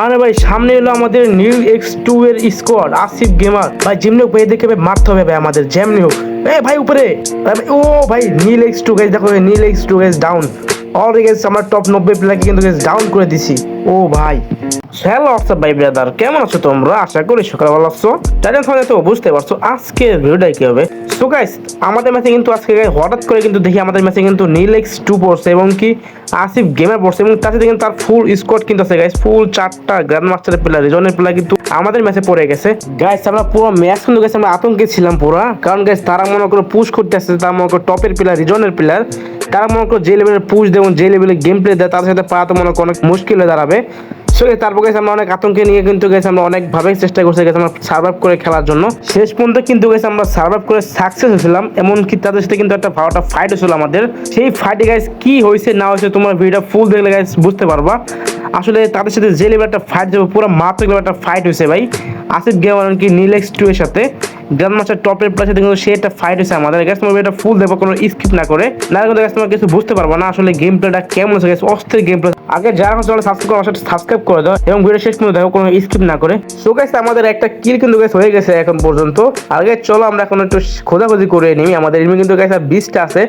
আরে ভাই, সামনে এলো আমাদের নিউ এক্স টু এর স্কোয়াড আসিফ গেমার ভাই, যেমনি দেখে ভাই মারতে হবে ভাই আমাদের, যেমনি হোক। এ ভাই, উপরে। ও ভাই নীল এক্স টু গেজ দেখো নীল X two guys down already guys আমার টপ নব্বই প্লেয়ারকে কিন্তু গাইজ ডাউন করে দিছি। ও ভাই। হ্যালো হোয়াটসঅ্যাপ ভাই ব্রাদার কেমন আছো তোমরা? আশা করি সকাল ভালো আছো। টাইটেন ফোনে তো বুঝতে পারছ আজকে ভিডিওটাই কি হবে। সো গাইস আমাদের ম্যাচে কিন্তু আজকে হঠাৎ করে কিন্তু দেখি আমাদের ম্যাচে কিন্তু নীল এক্স টু পড়ছে এবং কি আসিফ গেমার পড়ছে এবং তার সাথে কিন্তু তার ফুল স্কোয়াড কিন্তু আছে গাইস ফুল চারটা গ্র্যান্ড মাস্টারের প্লেয়ার রিজনের প্লেয়ার কিন্তু আমাদের ম্যাচে পড়ে গেছে। গাইস আমরা পুরো ম্যাচ কিন্তু গেছে আমরা আতঙ্কে ছিলাম পুরো। কারণ গাইস তারা মনে করে পুশ করতে আসছে, তারা মনে করে টপের প্লেয়ার রিজনের প্লেয়ার তারা মনে করো যে লেভেলের পুশ এবং যে লেভেলের গেম প্লে দেয়, তাদের সাথে পাওয়া তো মনে করো অনেক মুশকিল হয়ে দাঁড়াবে। সো তারপর গেছে আমরা অনেক আতঙ্কে নিয়ে কিন্তু গেছে, আমরা অনেকভাবে চেষ্টা করছি গেছে আমরা সার্ভাইভ করে খেলার জন্য। শেষ পর্যন্ত কিন্তু গেছে আমরা সার্ভাইভ করে সাকসেস হয়েছিলাম, এমনকি তাদের সাথে কিন্তু একটা ভালোটা ফাইট হয়েছিল আমাদের। সেই ফাইটে গাইস কি হয়েছে না হয়েছে তোমার ভিডিওটা ফুল দেখলে গাইস বুঝতে পারবা। আসলে তাদের সাথে যে লেভেল একটা ফাইট যাবে পুরো মাত্র একটা ফাইট হয়েছে ভাই। আসিফ গেম এমনকি নীলেক্স টু এর সাথে। গ্র্যান্ড মাস্টার টপের প্লেসে কিন্তু সে একটা ফাইট হয়েছে আমাদের। গ্যাস তোমার এটা ফুল দেবো, কোনো স্কিপ না করে। না কিন্তু গ্যাস তোমার কিছু বুঝতে পারব না আসলে গেম প্লেটা কেমন হচ্ছে গ্যাস অস্থির গেম প্লে আগে যারা হচ্ছে সাবস্ক্রাইব করো সাথে সাবস্ক্রাইব করে দাও এবং ভিডিও শেষ পর্যন্ত দেখো, কোনো স্কিপ না করে। সো গ্যাস আমাদের একটা কিল কিন্তু গ্যাস হয়ে গেছে এখন পর্যন্ত। আগে চলো আমরা এখন একটু খোঁজাখুঁজি করে নিই। আমাদের এমনি কিন্তু গ্যাস বিশটা আছে।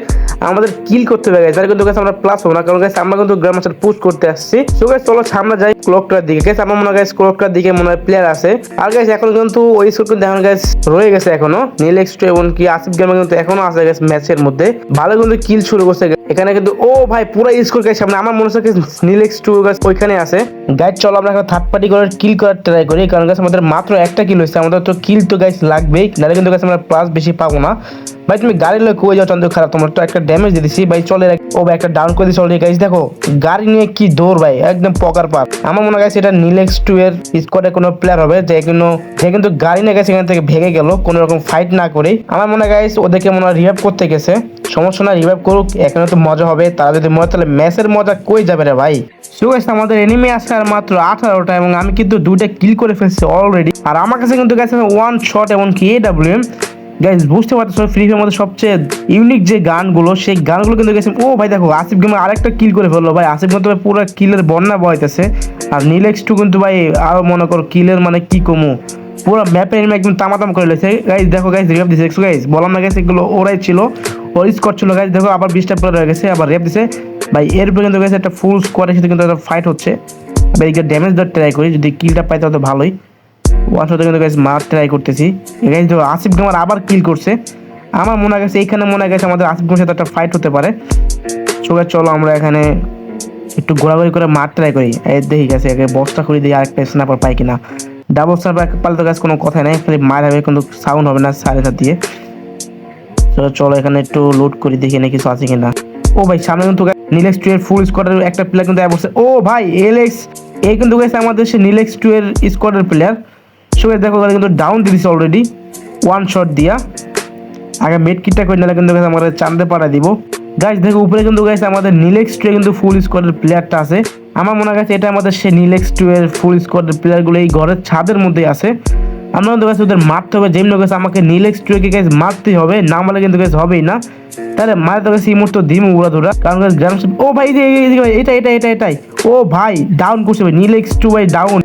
আমাদের কিল করতে হবে গ্যাস কিন্তু গ্যাস আমরা প্লাস হব না, কারণ গ্যাস আমরা কিন্তু গ্র্যান্ড মাস্টার পুশ করতে আসছি। সো গ্যাস চলো সামনে যাই ক্লকটার দিকে। গ্যাস আমার মনে হয় গ্যাস ক্লকটার দিকে মনে হয় প্লেয়ার আছে। আর গ্যাস এখন কিন্তু ওই স্কোর কিন্তু এখন গ্যাস রয়ে গেছে এখনও। নীল এক্সট্রা এবং কি আসিফ গেমে কিন্তু এখনও আছে গ্যাস ম্যাচের মধ্যে। ভালো কিন্তু কিল শুরু করছে এখানে কিন্তু, ও ভাই, পুরো স্কোর গেছে সামনে। আমার মনে হচ্ছে guys নীল এক্স টু গাছ ওইখানে আছে। গাইড চলো আমরা এখন থার্ড পার্টি করে কিল করার ট্রাই করি, কারণ গাছ আমাদের মাত্র একটা কিল হয়েছে। আমাদের তো কিল তো গাইস লাগবেই। নাহলে কিন্তু গাছ আমরা প্লাস বেশি পাবো না। ভাই, তুমি গাড়ি লোক কই যাও? চন্দ্র খারাপ। তোমার তো একটা ড্যামেজ দিয়ে দিছি ভাই চলে ও ভাই, একটা ডাউন করে দিছি অলরেডি গাইস দেখো, গাড়ি নিয়ে কি দৌড়, ভাই, একদম পকার পার আমার মনে হয় এটা নিলেক্স টু এর স্কোয়াডে কোনো প্লেয়ার হবে যে কোনো যে কিন্তু গাড়ি নিয়ে গেছে এখান থেকে ভেঙে গেল, কোনো রকম ফাইট না করে। আমার মনে হয় ওদেরকে মনে হয় রিভাইভ করতে গেছে। সমস্যা না রিভাইভ করুক, এখানে তো মজা হবে। তারা যদি মজা, তাহলে ম্যাচের মজা কই যাবে রে ভাই? সো গাইস আমাদের এনিমি আছে আর মাত্র আঠারোটা, এবং আমি কিন্তু দুইটা কিল করে ফেলছি অলরেডি আর আমার কাছে কিন্তু গেছে ওয়ান শট এবং কি এডাব্লিউ গাইজ বুঝতে পারছ ফ্রি ফায়ার মধ্যে সবচেয়ে ইউনিক যে গানগুলো, সেই গানগুলো কিন্তু গেছে ও ভাই দেখো আসিফ গেমে আরেকটা কিল করে ফেলল ভাই। আসিফ কিন্তু ভাই পুরো কিলের বন্যা বয়তেছে আর নীলেক্স টু কিন্তু ভাই আরও মনে করো কিলের মানে কি কমু? পুরো ম্যাপে এনিমি একদম তামাতাম করে লেছে গাইজ দেখো গাইজ রেপ দিছে, দেখছ গাইজ বললাম না গেছে এগুলো ওরাই ছিল। ওর স্কোয়াড ছিল গাইজ দেখো আবার বিশটা প্লেয়ার হয়ে গেছে, আবার রেপ দিছে। ভাই, এর কিন্তু গেছে একটা ফুল স্কোয়াডের সাথে কিন্তু একটা ফাইট হচ্ছে। এদিকে ড্যামেজ দেওয়ার ট্রাই করি, যদি কিলটা পাই তাহলে ভালোই। ওয়ান শটে কিন্তু গাইস মার ট্রাই করতেছি। গাইস তো আসিফ গামার আবার কিল করছে। আমার মনে গেছে এইখানে মনে গেছে আমাদের আসিফ গামের সাথে একটা ফাইট হতে পারে। সোগা চলো আমরা এখানে একটু ঘোরাঘুরি করে মার ট্রাই করি। এই দেখি গেছে একে বস্তা করে দিই আরেকটা স্ন্যাপার পাই কিনা। ডাবল স্ন্যাপার পালে তো গাছ কোনো কথা নেই। খালি মার হবে কিন্তু সাউন্ড হবে না সাড়ে সাত দিয়ে। তো চলো এখানে একটু লোড করি, দেখি না কিছু আছে কিনা। ও ভাই, সামনে কিন্তু নীলেক্স টু এর ফুল স্কোয়াডের একটা প্লেয়ার কিন্তু ও ভাই এলেক্স এই কিন্তু গেছে আমাদের সে নীলেক্স টু এর স্কোয়াডের প্লেয়ার সো দেখো ওরা কিন্তু ডাউন দিয়ে দিছে অলরেডি ওয়ান শট দিয়া। আগে মেড কিটটা করে নিলে কিন্তু আমাদের চান্দে পাড়া দিব। গাইস দেখো উপরে কিন্তু গাইস আমাদের নীলেক্স টু কিন্তু ফুল স্কোয়াডের প্লেয়ারটা আছে। আমার মনে হয় এটা আমাদের সে নীলেক্স এর ফুল স্কোয়াডের প্লেয়ারগুলো এই ঘরের ছাদের মধ্যেই আছে। আমরা কিন্তু গাছ ওদের মারতে হবে, যেমনি গাছ আমাকে নীলেক্স টু কে গাছ মারতেই হবে, না মারলে কিন্তু গাছ হবেই না। তাহলে মারে তো গাছ এই মুহূর্তে দিম উড়া ধরা কারণ গাছ গ্রাম ও ভাই এটা এটা এটা, এটাই। ও ভাই ডাউন করছে ভাই নীলেক্স টু ভাই ডাউন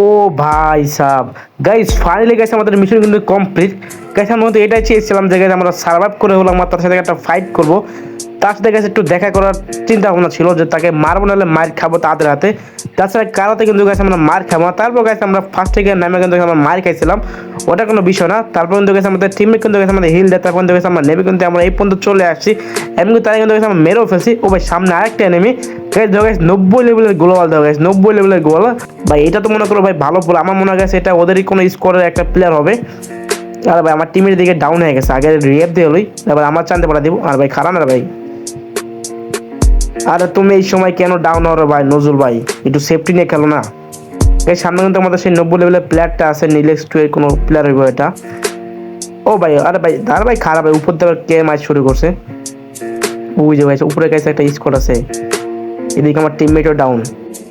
ও ভাই সাব। গাইস ফাইনালি গাইস আমাদের মিশন কিন্তু কমপ্লিট গাইস আমরা কিন্তু এটাই চেয়েছিলাম যে, guys, আমরা সার্ভাইভ করে হলাম আর তার সাথে একটা ফাইট করব। তার সাথে গেছে একটু দেখা করার চিন্তা ভাবনা ছিল যে, তাকে মারবো, নাহলে মার খাব তাদের হাতে। তাছাড়া কারাতে কিন্তু গেছে আমরা মার খাব না। তারপর গেছে আমরা ফার্স্ট থেকে নামে কিন্তু আমরা মার খাইছিলাম। ওটা কোনো বিষয় না। তারপর কিন্তু গেছে আমাদের টিমে কিন্তু গেছে আমাদের হিল দেয় তারপর কিন্তু গেছে আমরা নেমে কিন্তু আমরা এই পর্যন্ত চলে আসছি। এমনি তারা কিন্তু গেছে আমরা মেরেও ফেলছি। ও ভাই, সামনে আরেকটা এনেমি গাইস নব্বই লেভেলের গোলওয়াল দেখো নব্বই লেভেলের গোল ভাই, এটা তো মনে করো ভাই ভালো বল আমার মনে হয় এটা ওদেরই কোনো স্কোরের একটা প্লেয়ার হবে। আর ভাই, আমার টিমের দিকে ডাউন হয়ে গেছে। আগে রিয়েপ দিয়ে হলোই এবার আমার পাঠা দিব। আর ভাই খারাপ না ভাই। আরে তুমি এই সময় কেন ডাউন ভাই, নজরুল ভাই? একটু সেফটি নিয়ে খেলো না। এই সামনে কিন্তু আমাদের সেই নব্বই লেভেলের প্লেয়ারটা আছে নিলেক্স টু এর কোনো প্লেয়ার হইব এটা। ও ভাই, আরে ভাই আরে ভাই, খারাপ ভাই, উপর থেকে কে ম্যাচ শুরু করছে? যে ভাই উপরে কাছে একটা স্কোর আছে। এদিকে আমার টিমমেটও ডাউন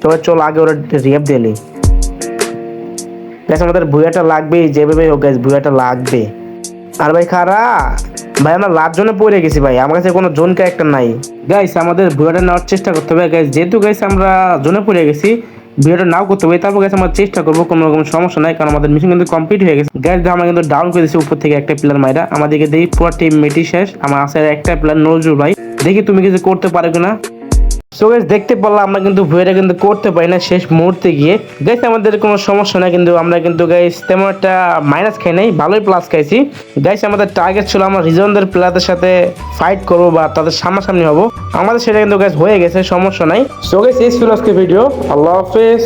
তবে চল, আগে ওরা রিয়াপ দিলি গ্যাস আমাদের ভুয়াটা লাগবেই যেভাবে হোক গ্যাস ভুয়াটা লাগবে। আর ভাই খারা, ভাই আমরা লাভ জোনে পড়ে গেছি ভাই, আমার কাছে কোনো জোন ক্যারেক্টার নাই। গাইস আমাদের ভুয়াটা নেওয়ার চেষ্টা করতে হবে। গাইস যেহেতু গাইস আমরা জোনে পড়ে গেছি ভিডিওটা নাও করতে পারি তারপর গেছে আমরা চেষ্টা করব, কোনো রকম সমস্যা নাই, কারণ আমাদের মিশন কিন্তু কমপ্লিট হয়ে গেছে। গ্যাস আমরা কিন্তু ডাউন করে দিচ্ছি উপর থেকে একটা প্লেয়ার মাইরা। আমাদেরকে দেখি, পুরো টিম মেটি শেষ, আমার আছে একটা প্লেয়ার নজরুল ভাই। দেখি তুমি কিছু করতে পারো কিনা। সো গাইস দেখতে পারলাম, আমরা কিন্তু ভুয়েটা কিন্তু করতে পারি না শেষ মুহূর্তে গিয়ে। গাইস আমাদের কোনো সমস্যা না কিন্তু আমরা কিন্তু গাইস তেমন একটা মাইনাস খাই নাই, ভালোই প্লাস খাইছি। গাইস আমাদের টার্গেট ছিল আমরা রিজনদের প্লেয়ারদের সাথে ফাইট করব বা তাদের সামনাসামনি হব। আমাদের সেটা কিন্তু গাইস হয়ে গেছে, সমস্যা নাই। সো গাইস এই ছিল আজকে ভিডিও আল্লাহ হাফেজ।